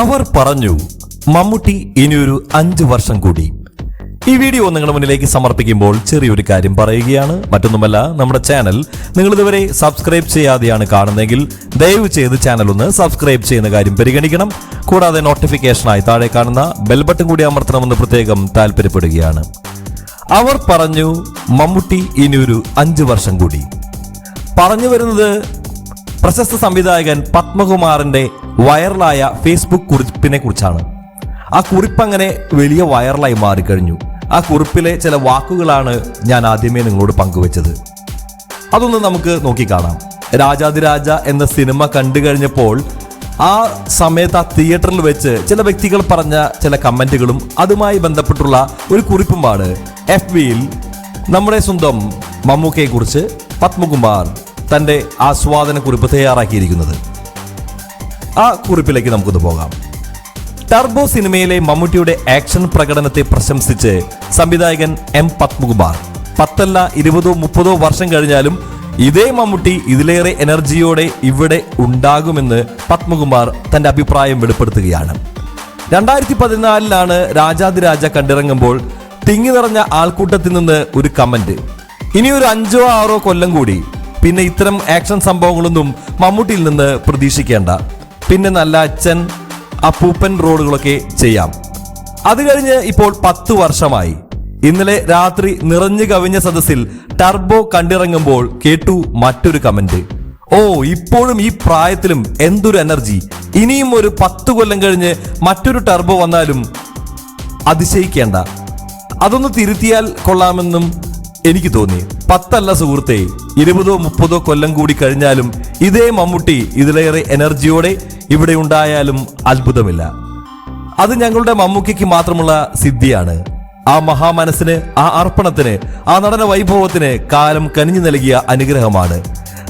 അവർ പറഞ്ഞു മമ്മൂട്ടി ഇനിയൊരു അഞ്ചു വർഷം കൂടി. ഈ വീഡിയോ നിങ്ങളുടെ മുന്നിലേക്ക് സമർപ്പിക്കുമ്പോൾ ചെറിയൊരു കാര്യം പറയുകയാണ്. മറ്റൊന്നുമല്ല നമ്മുടെ ചാനൽ നിങ്ങൾ ഇതുവരെ സബ്സ്ക്രൈബ് ചെയ്യാതെയാണ് കാണുന്നതെങ്കിൽ ദയവ് ചെയ്ത് ചാനൽ ഒന്ന് സബ്സ്ക്രൈബ് ചെയ്യുന്ന കാര്യം പരിഗണിക്കണം. കൂടാതെ നോട്ടിഫിക്കേഷനായി താഴെ കാണുന്ന ബെൽ ബട്ടൺ കൂടി അമർത്തണമെന്ന് പ്രത്യേകം താല്പര്യപ്പെടുകയാണ് അവർ പറഞ്ഞു മമ്മൂട്ടി ഇനിയൊരു അഞ്ചു വർഷം കൂടി. പറഞ്ഞു വരുന്നത് പ്രശസ്ത സംവിധായകൻ പത്മകുമാറിന്റെ വൈറലായ ഫേസ്ബുക്ക് കുറിപ്പിനെ കുറിച്ചാണ്. ആ കുറിപ്പ് അങ്ങനെ വലിയ വൈറലായി മാറിക്കഴിഞ്ഞു. ആ കുറിപ്പിലെ ചില വാക്കുകളാണ് ഞാൻ ആദ്യമേ നിങ്ങളോട് പങ്കുവച്ചത്. അതൊന്ന് നമുക്ക് നോക്കിക്കാണാം രാജാതിരാജ എന്ന സിനിമ കണ്ടു കഴിഞ്ഞപ്പോൾ ആ സമയത്ത് ആ തിയേറ്ററിൽ വെച്ച് ചില വ്യക്തികൾ പറഞ്ഞ ചില കമന്റുകളും അതുമായി ബന്ധപ്പെട്ടുള്ള ഒരു കുറിപ്പുമാണ്. എഫ് ബിയിൽ നമ്മുടെ സ്വന്തം മമ്മൂക്കയെക്കുറിച്ച് പത്മകുമാർ തന്റെ ആസ്വാദന കുറിപ്പ് തയ്യാറാക്കിയിരിക്കുന്നത്. ആ കുറിപ്പിലേക്ക് നമുക്കൊന്ന് പോകാം. ടർബോ സിനിമയിലെ മമ്മൂട്ടിയുടെ ആക്ഷൻ പ്രകടനത്തെ പ്രശംസിച്ച് സംവിധായകൻ എം പത്മകുമാർ പത്തല്ല ഇരുപതോ മുപ്പതോ വർഷം കഴിഞ്ഞാലും ഇതേ മമ്മൂട്ടി ഇതിലേറെ എനർജിയോടെ ഇവിടെ ഉണ്ടാകുമെന്ന് പത്മകുമാർ തന്റെ അഭിപ്രായം വെളിപ്പെടുത്തുകയാണ്. രണ്ടായിരത്തി പതിനാലിലാണ് രാജാതിരാജ കണ്ടിറങ്ങുമ്പോൾ തിങ്ങി നിറഞ്ഞ ആൾക്കൂട്ടത്തിൽ നിന്ന് ഒരു കമന്റ്. ഇനി ഒരു അഞ്ചോ ആറോ കൊല്ലം കൂടി പിന്നെ ഇത്തരം ആക്ഷൻ സംഭവങ്ങളൊന്നും മമ്മൂട്ടിയിൽ നിന്ന് പ്രതീക്ഷിക്കേണ്ട. പിന്നെ നല്ല അച്ഛൻ അപ്പൂപ്പൻ റോളുകളൊക്കെ ചെയ്യാം. അത് കഴിഞ്ഞ് ഇപ്പോൾ പത്ത് വർഷമായി. ഇന്നലെ രാത്രി നിറഞ്ഞു കവിഞ്ഞ സദസ്സിൽ ടർബോ കണ്ടിറങ്ങുമ്പോൾ കേട്ടു മറ്റൊരു കമന്റ്. ഓ ഇപ്പോഴും ഈ പ്രായത്തിലും എന്തൊരു എനർജി. ഇനിയും ഒരു പത്ത് കൊല്ലം കഴിഞ്ഞ് മറ്റൊരു ടർബോ വന്നാലും അതിശയിക്കേണ്ട. അതൊന്ന് തിരുത്തിയാൽ കൊള്ളാമെന്നും എനിക്ക് തോന്നി. പത്തല്ല സുഹൃത്തെ ഇരുപതോ മുപ്പതോ കൊല്ലം കൂടി കഴിഞ്ഞാലും ഇതേ മമ്മൂട്ടി ഇതിലേറെ എനർജിയോടെ ഇവിടെ ഉണ്ടായാലും അത്ഭുതമില്ല. അത് ഞങ്ങളുടെ മമ്മൂക്കയ്ക്ക് മാത്രമുള്ള സിദ്ധിയാണ്. ആ മഹാമനസ്സിന് ആ അർപ്പണത്തിന് ആ നടന വൈഭവത്തിന് കാലം കനിഞ്ഞു നൽകിയ അനുഗ്രഹമാണ്.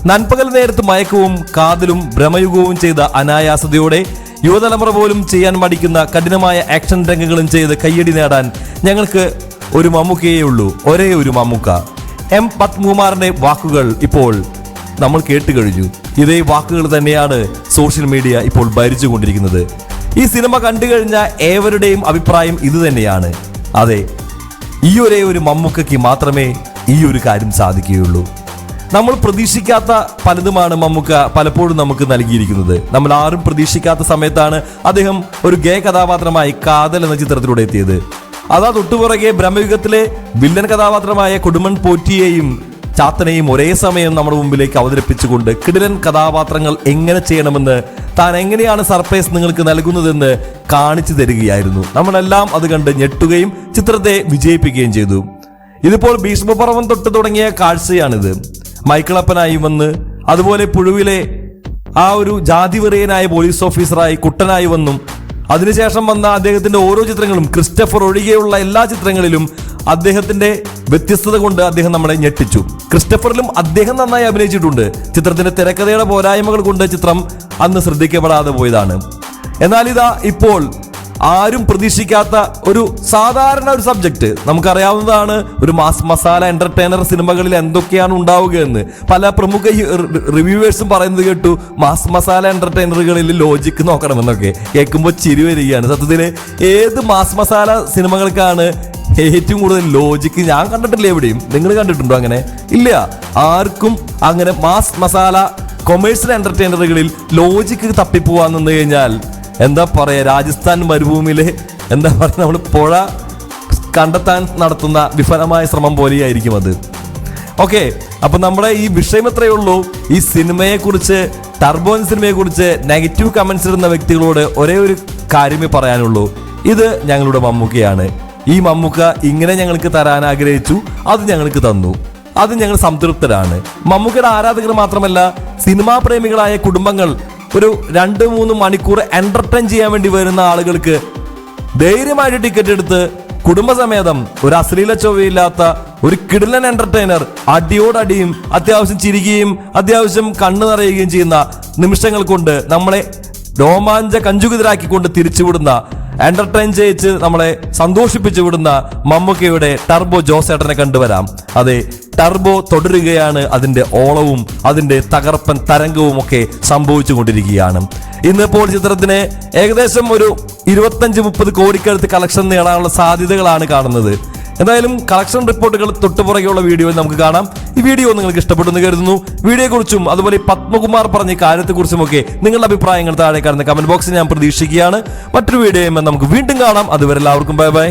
നൻപകൽ നേരത്ത് മയക്കവും കാതലും ഭ്രമയുഗവും ചെയ്ത അനായാസതയോടെ യുവതലമുറ പോലും ചെയ്യാൻ മടിക്കുന്ന കഠിനമായ ആക്ഷൻ രംഗങ്ങളും ചെയ്ത് കയ്യടി നേടാൻ ഞങ്ങൾക്ക് ഒരു മമ്മൂക്കയേ ഉള്ളൂ ഒരേ ഒരു മമ്മൂക്ക. എം പത്മകുമാറിന്റെ വാക്കുകൾ ഇപ്പോൾ നമ്മൾ കേട്ട് കഴിഞ്ഞു. ഇതേ വാക്കുകൾ തന്നെയാണ് സോഷ്യൽ മീഡിയ ഇപ്പോൾ ഭരിച്ചുകൊണ്ടിരിക്കുന്നത് ഈ സിനിമ കണ്ടു കഴിഞ്ഞ ഏവരുടെയും അഭിപ്രായം ഇത് തന്നെയാണ്. അതെ ഈ ഒരേ ഒരു മമ്മൂക്കയ്ക്ക് മാത്രമേ ഈ ഒരു കാര്യം സാധിക്കുകയുള്ളൂ. നമ്മൾ പ്രതീക്ഷിക്കാത്ത പലതുമാണ് മമ്മൂക്ക പലപ്പോഴും നമുക്ക് നൽകിയിരിക്കുന്നത്. നമ്മൾ ആരും പ്രതീക്ഷിക്കാത്ത സമയത്താണ് അദ്ദേഹം ഒരു ഗേ കഥാപാത്രമായി കാതൽ എന്ന ചിത്രത്തിലൂടെ എത്തിയത്. അതാ തൊട്ടുപുറകെ ബ്രഹ്മയുഗത്തിലെ വില്ലൻ കഥാപാത്രമായ കൊടുമൺ പോറ്റിയെയും ചാത്തനെയും ഒരേ സമയം നമ്മുടെ മുമ്പിലേക്ക് അവതരിപ്പിച്ചുകൊണ്ട് കിടിലൻ കഥാപാത്രങ്ങൾ എങ്ങനെ ചെയ്യണമെന്ന് താൻ എങ്ങനെയാണ് സർപ്രൈസ് നിങ്ങൾക്ക് നൽകുന്നതെന്ന് കാണിച്ചു തരികയായിരുന്നു. നമ്മളെല്ലാം അത് കണ്ട് ഞെട്ടുകയും ചിത്രത്തെ വിജയിപ്പിക്കുകയും ചെയ്തു. ഇതിപ്പോൾ ഭീഷ്മപർവം തൊട്ട് തുടങ്ങിയ കാഴ്ചയാണിത്. മൈക്കിളപ്പനായി വന്ന് അതുപോലെ പുഴുവിലെ ആ ഒരു ജാതിവെറിയനായ പോലീസ് ഓഫീസറായി കുട്ടനായി വന്നും അതിനുശേഷം വന്ന അദ്ദേഹത്തിന്റെ ഓരോ ചിത്രങ്ങളും ക്രിസ്റ്റഫർ ഒഴികെയുള്ള എല്ലാ ചിത്രങ്ങളിലും അദ്ദേഹത്തിന്റെ വ്യത്യസ്തത കൊണ്ട് അദ്ദേഹം നമ്മളെ ഞെട്ടിച്ചു. ക്രിസ്റ്റഫറിലും അദ്ദേഹം നന്നായി അഭിനയിച്ചിട്ടുണ്ട്. ചിത്രത്തിന്റെ തിരക്കഥയുടെ പോരായ്മകൾ കൊണ്ട് ചിത്രം അന്ന് ശ്രദ്ധിക്കപ്പെടാതെ പോയതാണ്. എന്നാൽ ഇതാ ഇപ്പോൾ ആരും പ്രതീക്ഷിക്കാത്ത ഒരു സാധാരണ ഒരു സബ്ജക്ട് നമുക്കറിയാവുന്നതാണ് ഒരു മാസ് മസാല എന്റർടൈനർ സിനിമകളിൽ എന്തൊക്കെയാണ് ഉണ്ടാവുക എന്ന് പല പ്രമുഖ റിവ്യൂവേഴ്സും പറയുന്നത് കേട്ടു മാസ് മസാല എന്റർടൈനറുകളിൽ ലോജിക്ക് നോക്കണമെന്നൊക്കെ. കേൾക്കുമ്പോൾ ചിരി വരികയാണ്. സത്യത്തിൽ ഏത് മാസ് മസാല സിനിമകൾക്കാണ് ഏറ്റവും കൂടുതൽ ലോജിക്ക് ഞാൻ കണ്ടിട്ടില്ല എവിടെയും. നിങ്ങൾ കണ്ടിട്ടുണ്ടോ അങ്ങനെ? ഇല്ല. ആർക്കും അങ്ങനെ മാസ് മസാല കൊമേഴ്സ്യൽ എന്റർടൈനറുകളിൽ ലോജിക്ക് തപ്പിപ്പോവാൻ നിന്ന് കഴിഞ്ഞാൽ എന്താ പറയുക രാജസ്ഥാൻ മരുഭൂമിയിലെ എന്താ പറയുക നമ്മൾ പുഴ കണ്ടെത്താൻ നടത്തുന്ന വിഫലമായ ശ്രമം പോലെയായിരിക്കും അത്. ഓക്കെ അപ്പം നമ്മുടെ ഈ വിഷയം എത്രയേ ഉള്ളൂ. ഈ സിനിമയെക്കുറിച്ച് ടർബോൻ സിനിമയെ കുറിച്ച് നെഗറ്റീവ് കമൻസ് ഇടുന്ന വ്യക്തികളോട് ഒരേ ഒരു കാര്യമേ പറയാനുള്ളൂ. ഇത് ഞങ്ങളുടെ മമ്മൂക്കയാണ്. ഈ മമ്മൂക്ക ഇങ്ങനെ ഞങ്ങൾക്ക് തരാൻ ആഗ്രഹിച്ചു അത് ഞങ്ങൾക്ക് തന്നു. അത് ഞങ്ങൾ സംതൃപ്തരാണ്. മമ്മൂക്കയുടെ ആരാധകർ മാത്രമല്ല സിനിമാ പ്രേമികളായ കുടുംബങ്ങൾ ഒരു രണ്ട് മൂന്ന് മണിക്കൂർ എന്റർടൈൻ ചെയ്യാൻ വേണ്ടി വരുന്ന ആളുകൾക്ക് ധൈര്യമായിട്ട് ടിക്കറ്റ് എടുത്ത് കുടുംബസമേതം ഒരു അശ്ലീല ചൊവ്വയില്ലാത്ത ഒരു കിടിലൻ എന്റർടൈനർ അടിയോടടിയും അത്യാവശ്യം ചിരിക്കുകയും അത്യാവശ്യം കണ്ണു നിറയുകയും ചെയ്യുന്ന നിമിഷങ്ങൾ കൊണ്ട് നമ്മളെ രോമാഞ്ച കഞ്ചുകിതരാക്കിക്കൊണ്ട് തിരിച്ചുവിടുന്ന എന്റർടൈൻ ചെയ്യിച്ച് നമ്മളെ സന്തോഷിപ്പിച്ചു വിടുന്ന മമ്മൂക്കയുടെ ടർബോ ജോസേട്ടനെ കണ്ടുവരാം. അതെ ടർബോ തുടരുകയാണ് അതിന്റെ ഓളവും അതിന്റെ തകർപ്പൻ തരംഗവും ഒക്കെ സംഭവിച്ചുകൊണ്ടിരിക്കുകയാണ്. ഇന്നിപ്പോൾ ചിത്രത്തിന് ഏകദേശം ഒരു ഇരുപത്തഞ്ച് മുപ്പത് കോടിക്കടുത്ത് കളക്ഷൻ നേടാനുള്ള സാധ്യതകളാണ് കാണുന്നത്. എന്തായാലും കളക്ഷൻ റിപ്പോർട്ടുകൾ തൊട്ടുപുറകെയുള്ള വീഡിയോയിൽ നമുക്ക് കാണാം. ഈ വീഡിയോ നിങ്ങൾക്ക് ഇഷ്ടപ്പെട്ടു എന്ന് കരുതുന്നു വീഡിയോയെക്കുറിച്ചും അതുപോലെ പത്മകുമാർ പറഞ്ഞ കാര്യത്തെക്കുറിച്ചുമൊക്കെ നിങ്ങളുടെ അഭിപ്രായങ്ങൾ താഴെ കാണുന്ന കമന്റ് ബോക്സിൽ ഞാൻ പ്രതീക്ഷിക്കുകയാണ്. മറ്റൊരു വീഡിയോയുമ്പോൾ നമുക്ക് വീണ്ടും കാണാം. അതുവരെ എല്ലാവർക്കും ബൈ ബൈ